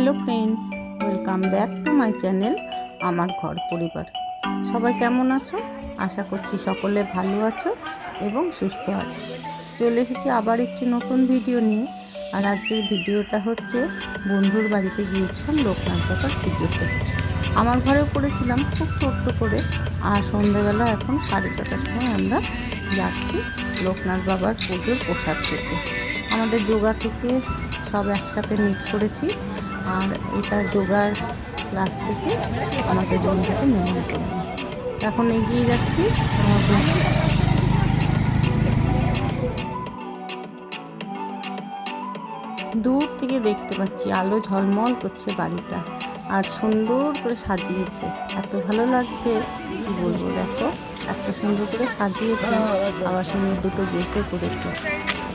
Hello friends, welcome back to my channel আমার ঘর পরিবার। সবাই কেমন আছো? আশা করছি সকলে ভালো আছো এবং সুস্থ আছো। চলে এসেছি আবার একটি নতুন ভিডিও নিয়ে। আর আজকের ভিডিওটা হচ্ছে বন্ধুর বাড়িতে গিয়েছিলাম লোকনাথ বাবার পুজোতে আমার ঘরেও করেছিলাম খুব ছোট্ট করে। আর সন্ধ্যেবেলা এখন সাড়ে ছটার সময় আমরা যাচ্ছি লোকনাথ বাবার পুজোর প্রসাদ খেতে। আমাদের যোগা থেকে সব একসাথে মিট করেছি। আর এটা যোগার ক্লাস থেকে আমাদের বন্ধুকে নিমন্ত্রণ এখন এগিয়ে যাচ্ছি। দূর থেকে দেখতে পাচ্ছি আলো ঝলমল করছে বাড়িটা আর সুন্দর করে সাজিয়েছে। এত ভালো লাগছে, কি বলব দেখো, এত সুন্দর করে সাজিয়েছে, আবার সুন্দর দুটো গেটও করেছে।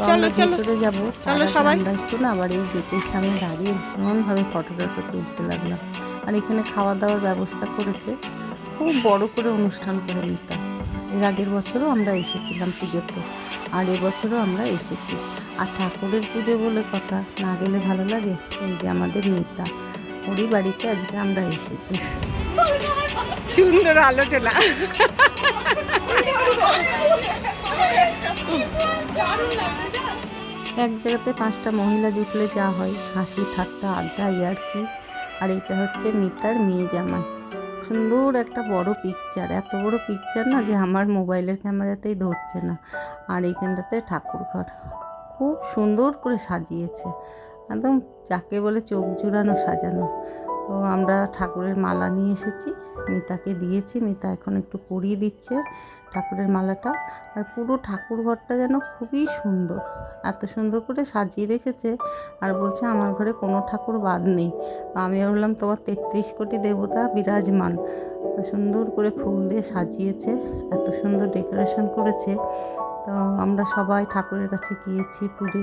তো আমরা ভেতরে যাব চলো সবাই। একটু না আবার এই গেটের সামনে দাঁড়িয়ে ভীষণভাবে ফটো টটো তুলতে লাগলাম। আর এখানে খাওয়া দাওয়ার ব্যবস্থা করেছে। খুব বড় করে অনুষ্ঠান করে নিতাম। এর আগের বছরও আমরা এসেছিলাম পুজোতে। আর এবছরও আমরা এসেছি। আর ঠাকুরের পুজো বলে কথা না গেলে ভালো লাগে? এই যে আমাদের মিতা ওরই বাড়িতে আজকে আমরা এসেছি। সুন্দর আলোচনা। এক জায়গাতে পাঁচটা মহিলা জুটলে যা হয়, হাসি, ঠাট্টা, আড্ডা, ইয়ার্কি। আর এটা হচ্ছে মিতার মেয়ে জামাই। সুন্দর একটা বড় পিকচার এত বড় পিকচার না যে আমার মোবাইলের ক্যামেরাতেই ধরছে না। আর এইখানটাতে ঠাকুর ঘর খুব সুন্দর করে সাজিয়েছে। একদম যাকে বলে চোখ জুড়ানো সাজানো। তো আমরা ঠাকুরের মালা নিয়ে এসেছি। মিতাকে দিয়েছি। মিতা এখন একটু পরিয়ে দিচ্ছে ঠাকুরের মালাটা। আর পুরো ঠাকুর ঘরটা যেন খুবই সুন্দর। এত সুন্দর করে সাজিয়ে রেখেছে আর বলছে, আমার ঘরে কোনো ঠাকুর বাদ নেই। আমি বললাম তোমার তেত্রিশ কোটি দেবতা বিরাজমান। সুন্দর করে ফুল দিয়ে সাজিয়েছে। এত সুন্দর ডেকোরেশন করেছে। তো আমরা সবাই ঠাকুরের কাছে গিয়েছি, পুজো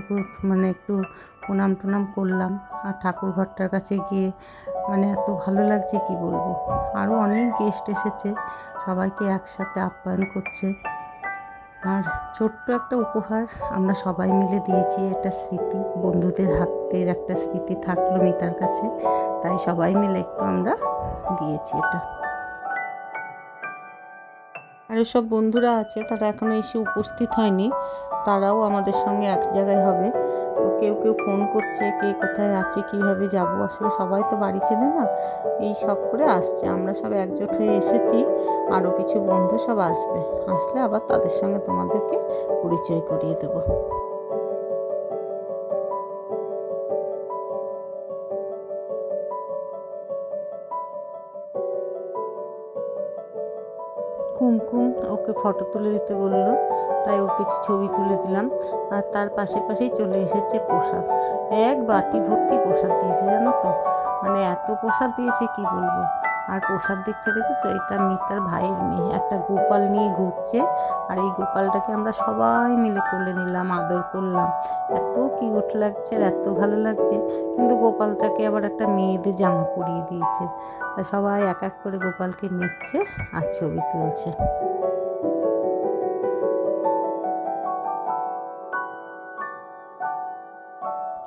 মানে একটু প্রণাম টুনাম করলাম। আর ঠাকুর ঘরটার কাছে গিয়ে মানে এত ভালো লাগছে কি বলব? আরও অনেক গেস্ট এসেছে, সবাইকে একসাথে আপ্যায়ন করছে। আর ছোট্ট একটা উপহার আমরা সবাই মিলে দিয়েছি এটা স্মৃতি। বন্ধুদের হাতের একটা স্মৃতি থাকল মিতার কাছে, তাই সবাই মিলে একটু আমরা দিয়েছি এটা। আর সব বন্ধুরা আছে, তারা এখনও এসে উপস্থিত হয়নি। তারাও আমাদের সঙ্গে এক জায়গায় হবে। তো কেউ কেউ ফোন করছে, কে কোথায় আছে, কীভাবে যাব? আসলে সবাই তো বাড়ি চেনে না। এই সব করে আসছে। আমরা সব একজোট হয়ে এসেছি। আরও কিছু বন্ধু সব আসবে। আসলে আবার তাদের সঙ্গে তোমাদেরকে পরিচয় করিয়ে দেবো। কুমকুম ওকে ফটো তুলে দিতে বলল। তাই ওর কিছু ছবি তুলে দিলাম। আর তার পাশে পাশেই চলে এসেছে প্রসাদ। এক বাটি ভর্তি প্রসাদ দিয়েছে, জানো তো? মানে এত প্রসাদ দিয়েছে, কি বলব? আর প্রসাদ দিচ্ছে দেখেছ? এটা মিতার ভাইয়ের মেয়ে। একটা গোপাল নিয়ে ঘুরছে আর এই গোপালটাকে আমরা সবাই মিলে কোলে নিলাম, আদর করলাম। এত কিউট লাগছে আর এত ভালো লাগছে। কিন্তু গোপালটাকে আবার একটা মেয়েদের জামা পরিয়ে দিয়েছে। তা সবাই এক এক করে গোপালকে নিচ্ছে আর ছবি তুলছে।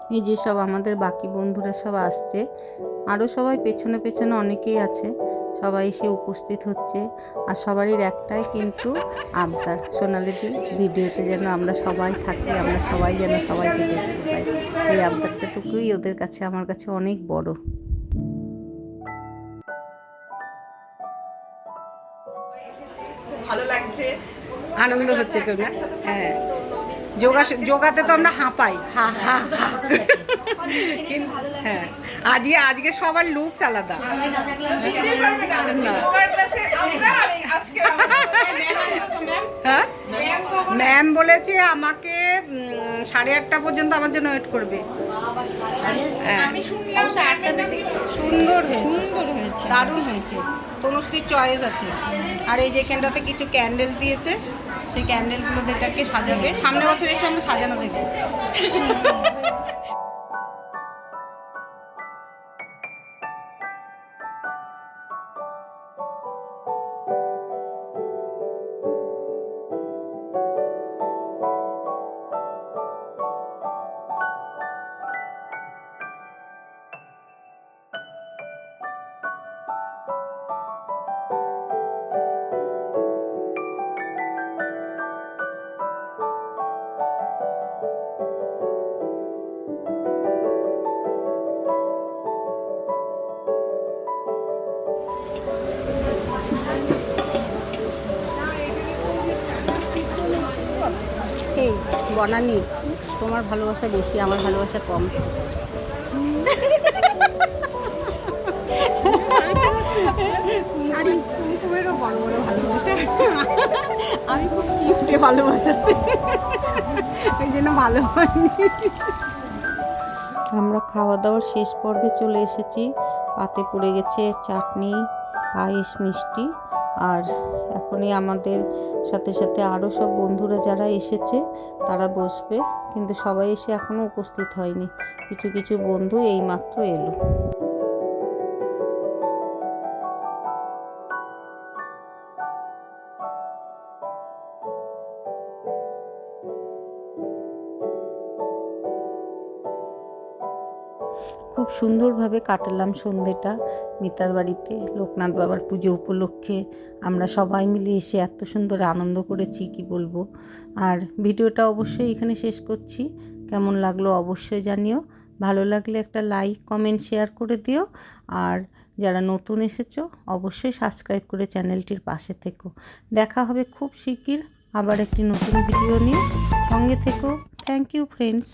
এই যে সব আমাদের বাকি বন্ধুরা সব আসছে। আরও সবাই পেছনে পেছনে অনেকেই আছে। সবাই এসে উপস্থিত হচ্ছে। আর সবারই একটাই কিন্তু আবদার। সোনালিদি ভিডিওতে যেন আমরা সবাই থাকি আমরা সবাই যেন সবাইকে দেখতে পাই। সেই আবদারটাটুকুই ওদের কাছে আমার কাছে অনেক বড়। ভালো লাগছে। আনন্দ হচ্ছে তো না হ্যাঁ। যোগা যোগাতে তো আমরা হাঁপাই। হা হা হা। হ্যাঁ। আজকে আজকে সবার লুকস আলাদা। হ্যাঁ? ম্যাম বলেছে আমাকে সাড়ে আটটা পর্যন্ত আমার জন্য ওয়েট করবে। হ্যাঁ। সুন্দর সুন্দর হয়েছে। দারুণ হয়েছে। তনুশ্রীর চয়েস আছে। আর এই যে এখানটাতে কিছু ক্যান্ডেল দিয়েছে। সেই ক্যান্ডেলগুলো এটাকে সাজাবে সামনে বছর এসে আমরা সাজানো দেখি বনানি তোমার ভালোবাসা বেশি আমার ভালোবাসা কম। বড় বড় ভালোবাসা। আমি খুব কিপটে ভালোবাসাতে ওই জন্য ভালো হয়নি। আমরা খাওয়া দাওয়ার শেষ পর্বে চলে এসেছি। পাতে পড়ে গেছে চাটনি পায়েস মিষ্টি। আর এখনই আমাদের সাথে সাথে আরও সব বন্ধুরা যারা এসেছে, তারা বসবে। কিন্তু সবাই এসে এখনও উপস্থিত হয়নি। কিছু কিছু বন্ধু এইমাত্র এলো। খুব সুন্দরভাবে কাটালাম সন্ধেটা মিতার বাড়িতে। লোকনাথ বাবার পুজো উপলক্ষে আমরা সবাই মিলে এসে এত সুন্দর আনন্দ করেছি, কি বলব? আর ভিডিওটা অবশ্যই এখানে শেষ করছি। কেমন লাগল অবশ্যই জানিও। ভালো লাগলে একটা লাইক, কমেন্ট, শেয়ার করে দিও। আর যারা নতুন এসেছ, অবশ্যই সাবস্ক্রাইব করে চ্যানেলটির পাশে থেকো। দেখা হবে খুব শিগগির আবার একটি নতুন ভিডিও নিয়ে। সঙ্গে থেকো। Thank you, friends.